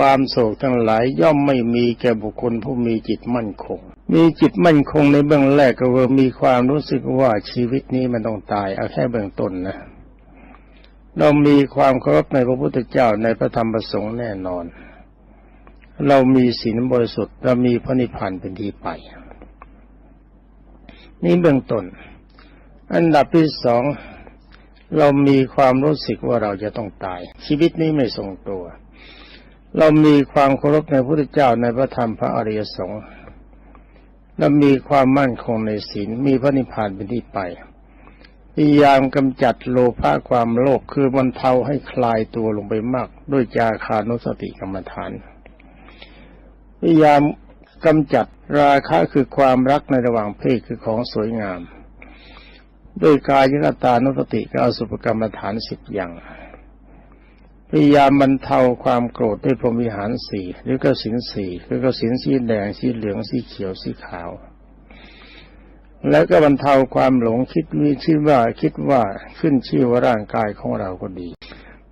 ความโศกทั้งหลายย่อมไม่มีแก่บุคคลผู้มีจิตมั่นคง มีจิตมั่นคงในเบื้องแรกก็คือมีความรู้สึกว่าชีวิตนี้มันต้องตายเอาแค่เบื้องต้นนะ เรามีความเคารพในพระพุทธเจ้าในพระธรรมประสงค์แน่นอน เรามีศีลบริสุทธิ์เรามีพระนิพพานเป็นที่ไป นี่เบื้องต้น อันดับที่สองเรามีความรู้สึกว่าเราจะต้องตาย ชีวิตนี้ไม่ทรงตัว เรามีความเคารพในพระพุทธเจ้าในพระธรรมพระอริยสงฆ์และมีความมั่นคงในศีลมีพระนิพพานเป็นที่ไปพยายามกำจัดโลภะความโลภคือบรรเทาให้คลายตัวลงไปมาก ด้วยจาคานุสติกรรมฐาน พยายามกำจัดราคะคือความรักในระหว่างเพศคือของสวยงาม ด้วยกายกตานุสติก็อสุภกรรมฐานสิบอย่าง พยายามบรรเทาความโกรธด้วยพรหมวิหารสี่หรือก็สินสี่คือกสินสีแดงสีเหลืองสีเขียวสีขาว แล้วก็บรรเทาความหลงคิดมีชื่อว่าคิดว่าขึ้นชื่อว่าร่างกายของเราก็ดี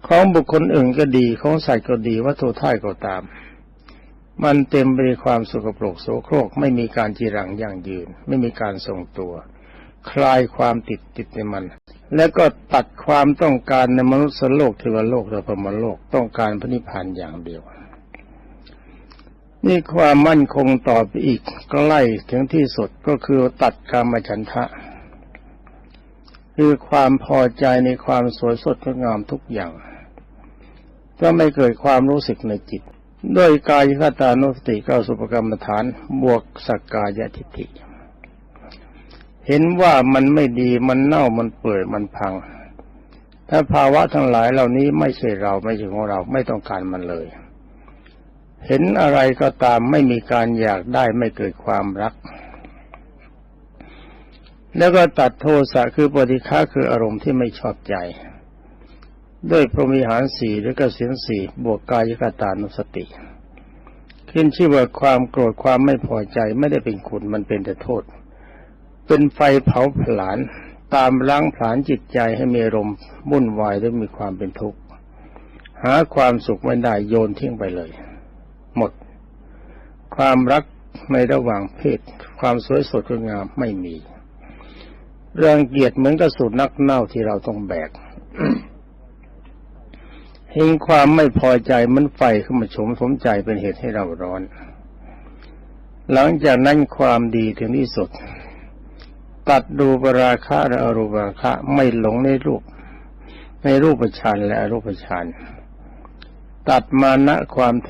ของบุคคลอื่นก็ดีของสัตว์ก็ดีวัตถุท่ายก็ตาม มันเต็มไปด้วยความสกปรกโสโครกไม่มีการจีรังยั่งยืน ไม่มีการทรงตัว คลายความติดติดในมัน แล้วก็ตัดความต้องการในมนุษย์โลกเทวโลกและพรมโลกต้องการพระนิพพานอย่างเดียวนี่ความมั่นคงต่อไปอีกใกล้ถึงที่สุดก็คือตัดกรรมฉันทะ คือความพอใจในความสวยสดงดงามทุกอย่าง ก็ไม่เกิดความรู้สึกในจิต ด้วยกายคตานุสติเก้าสุปกรรมฐานบวกสักกายทิฏฐิ เห็นว่ามันไม่ดีมันเน่ามันเปื่อยมันพัง ถ้าภาวะทั้งหลายเหล่านี้ไม่ใช่เราไม่ใช่ของเราไม่ต้องการมันเลย เห็นอะไรก็ตามไม่มีการอยากได้ไม่เกิดความรัก แล้วก็ตัดโทสะคือปฏิฆาคืออารมณ์ที่ไม่ชอบใจ ด้วยพรมิหารสี่หรือกสินสี่บวกกายกตานุสติ ขึ้นชื่อว่าความโกรธความไม่พอใจไม่ได้เป็นคุณมันเป็นแต่โทษ เป็นไฟเผาผลาญตามล้างผลาญจิตใจให้มีรมวุ่นวายและมีความเป็นทุกข์ หาความสุขไม่ได้โยนทิ้งไปเลย หมด ความรักในระหว่างเพศ ความสวยสดงดงามไม่มี เรื่องเกียรติเหมือนกับสูตรนักเน่าที่เราต้องแบกเห็นความไม่พอใจมันไฟขึ้นมาชมสมใจเป็นเหตุให้เราร้อน หลังจากนั้นความดีถึงที่สุด ตัดดูปราคะและอรูปราคะ ไม่หลงในรูป ในรูปฌานและอรูปฌานตัดมานะความ